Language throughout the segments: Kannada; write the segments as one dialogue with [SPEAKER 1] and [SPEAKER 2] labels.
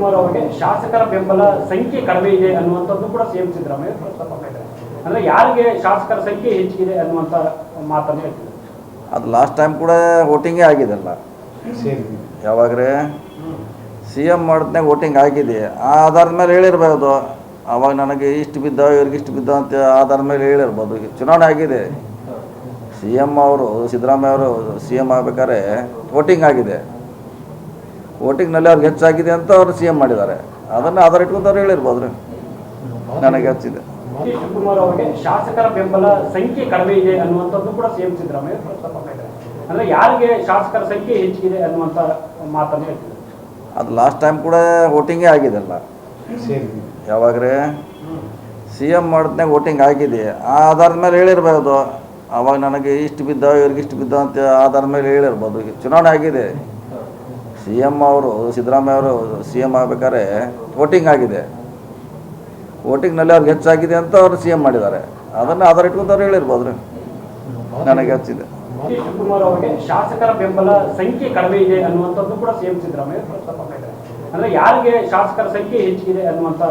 [SPEAKER 1] ಶಿವಕುಮಾರ್ ಅವರಿಗೆ ಶಾಸಕರ ಬೆಂಬಲ ಸಂಖ್ಯೆ ಕಡಿಮೆ ಇದೆ ಅನ್ನುವಂಥದ್ದು ಕೂಡ ಸಿಎಂ ಸಿದ್ದರಾಮಯ್ಯ ಪ್ರಸ್ತಾಪ ಮಾಡಿದ್ದಾರೆ. ಅಂದ್ರೆ ಯಾರಿಗೆ ಶಾಸಕರ ಸಂಖ್ಯೆ ಹೆಚ್ಚಿಗಿದೆ ಅನ್ನುವಂಥ ಮಾತನ್ನು ಹೇಳ್ತಿದ್ದಾರೆ.
[SPEAKER 2] ಅದು ಲಾಸ್ಟ್ ಟೈಮ್ ಕೂಡ ವೋಟಿಂಗೇ ಆಗಿದೆಲ್ಲ. ಯಾವಾಗ್ರೆ? ಸಿ ಎಂ ಮಾಡಿದ್ನಾಗ ವೋಟಿಂಗ್ ಆಗಿದೆ. ಆ ಆಧಾರದ ಮೇಲೆ ಹೇಳಿರ್ಬೋದು. ಅವಾಗ ನನಗೆ ಇಷ್ಟು ಬಿದ್ದ ಇವ್ರಿಗೆ ಇಷ್ಟು ಬಿದ್ದ ಅಂತ ಆಧಾರದ ಮೇಲೆ ಹೇಳಿರ್ಬೋದು. ಈಗ ಚುನಾವಣೆ ಆಗಿದೆ. ಸಿ ಎಂ ಅವರು ಸಿದ್ದರಾಮಯ್ಯ ಅವರು ಸಿ ಎಂ ಆಗ್ಬೇಕಾದ್ರೆ ವೋಟಿಂಗ್ ಆಗಿದೆ. ವೋಟಿಂಗ್ನಲ್ಲಿ ಅವ್ರಿಗೆ ಹೆಚ್ಚಾಗಿದೆ ಅಂತ ಅವರು ಸಿ ಎಂ ಮಾಡಿದ್ದಾರೆ. ಅದನ್ನು ಆಧಾರ ಇಟ್ಕೊಂಡು ಅವ್ರು ಹೇಳಿರ್ಬೋದು ರೀ ನನಗೆ ಹೆಚ್ಚಿದೆ
[SPEAKER 1] ಶಿವಕುಮಾರ್ ಅವರಿಗೆ ಶಾಸಕರ ಬೆಂಬಲ ಸಂಖ್ಯೆ ಕಡಿಮೆ ಇದೆ ಅನ್ನುವಂಥದ್ದು ಕೂಡ ಸಿಎಂ ಸಿದ್ದರಾಮಯ್ಯ ಪ್ರಸ್ತಾಪ ಮಾಡಿದ್ದಾರೆ. ಅಂದ್ರೆ ಯಾರಿಗೆ ಶಾಸಕರ ಸಂಖ್ಯೆ ಹೆಚ್ಚಿಗಿದೆ ಅನ್ನುವಂಥ ಮಾತನ್ನು ಹೇಳ್ತಿದ್ದಾರೆ?
[SPEAKER 2] ಅದು ಲಾಸ್ಟ್ ಟೈಮ್ ಕೂಡ ವೋಟಿಂಗೇ ಆಗಿದೆಲ್ಲ. ಯಾವಾಗ್ರೆ ಸಿ ಎಂ ಮಾಡಿದ್ನಾಗ ವೋಟಿಂಗ್ ಆಗಿದೆ. ಆ ಆಧಾರದ ಮೇಲೆ ಹೇಳಿರ್ಬೋದು. ಅವಾಗ ನನಗೆ ಇಷ್ಟು ಬಿದ್ದ ಇವ್ರಿಗೆ ಇಷ್ಟು ಬಿದ್ದ ಅಂತ ಆಧಾರದ ಮೇಲೆ ಹೇಳಿರ್ಬೋದು. ಚುನಾವಣೆ ಆಗಿದೆ. ಸಿ ಎಂ ಅವರು ಸಿದ್ದರಾಮಯ್ಯ ಅವರು ಸಿ ಎಂ ಆಗ್ಬೇಕಾದ್ರೆ ವೋಟಿಂಗ್ ಆಗಿದೆ. ವೋಟಿಂಗ್ನಲ್ಲಿ ಅವ್ರಿಗೆ ಹೆಚ್ಚಾಗಿದೆ ಅಂತ ಅವರು ಸಿ ಎಂ ಮಾಡಿದ್ದಾರೆ. ಅದನ್ನು ಆಧಾರ ಇಟ್ಕೊಂಡು ಅವ್ರು ಹೇಳಿರ್ಬೋದು ರೀ. ನನಗೆ ಹೆಚ್ಚಿದೆ
[SPEAKER 1] ಶಿವಕುಮಾರ್ ಅವರಿಗೆ ಶಾಸಕರ ಬೆಂಬಲ ಸಂಖ್ಯೆ ಕಡಿಮೆ ಇದೆ ಅನ್ನುವಂಥದ್ದು ಕೂಡ ಸಿಎಂ ಸಿದ್ದರಾಮಯ್ಯ ಪ್ರಸ್ತಾಪ ಅಂದ್ರೆ ಯಾರಿಗೆ ಶಾಸಕರ ಸಂಖ್ಯೆ ಹೆಚ್ಚಿದೆ ಅನ್ನುವಂಥ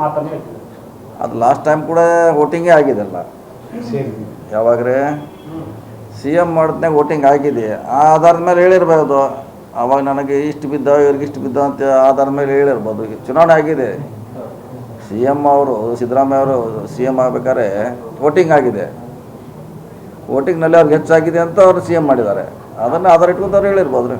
[SPEAKER 1] ಮಾತನ್ನು ಹೇಳ್ತಿದ್ದಾರೆ
[SPEAKER 2] ಅದು ಲಾಸ್ಟ್ ಟೈಮ್ ಕೂಡ ವೋಟಿಂಗೇ ಆಗಿದೆಲ್ಲ. ಯಾವಾಗ್ರೆ? ಸಿ ಎಂ ಮಾಡಿದ್ನಾಗ ವೋಟಿಂಗ್ ಆಗಿದೆ. ಆ ಆಧಾರದ ಮೇಲೆ ಹೇಳಿರ್ಬೋದು. ಅವಾಗ ನನಗೆ ಇಷ್ಟು ಬಿದ್ದ, ಇವ್ರಿಗೆ ಇಷ್ಟು ಬಿದ್ದ ಅಂತ ಆಧಾರದ ಮೇಲೆ ಹೇಳಿರ್ಬೋದು ಚುನಾವಣೆ ಆಗಿದೆ. ಸಿ ಎಂ ಅವರು, ಸಿದ್ದರಾಮಯ್ಯ ಅವರು ಸಿ ಎಂ ಆಗ್ಬೇಕಾದ್ರೆ ವೋಟಿಂಗ್ ಆಗಿದೆ. ವೋಟಿಂಗ್ನಲ್ಲಿ ಅವ್ರಿಗೆ ಹೆಚ್ಚಾಗಿದೆ ಅಂತ ಅವರು ಸಿ ಎಂ ಮಾಡಿದ್ದಾರೆ. ಅದನ್ನು ಆಧಾರ ಇಟ್ಕೊಂಡು ಅವ್ರು ಹೇಳಿರ್ಬೋದು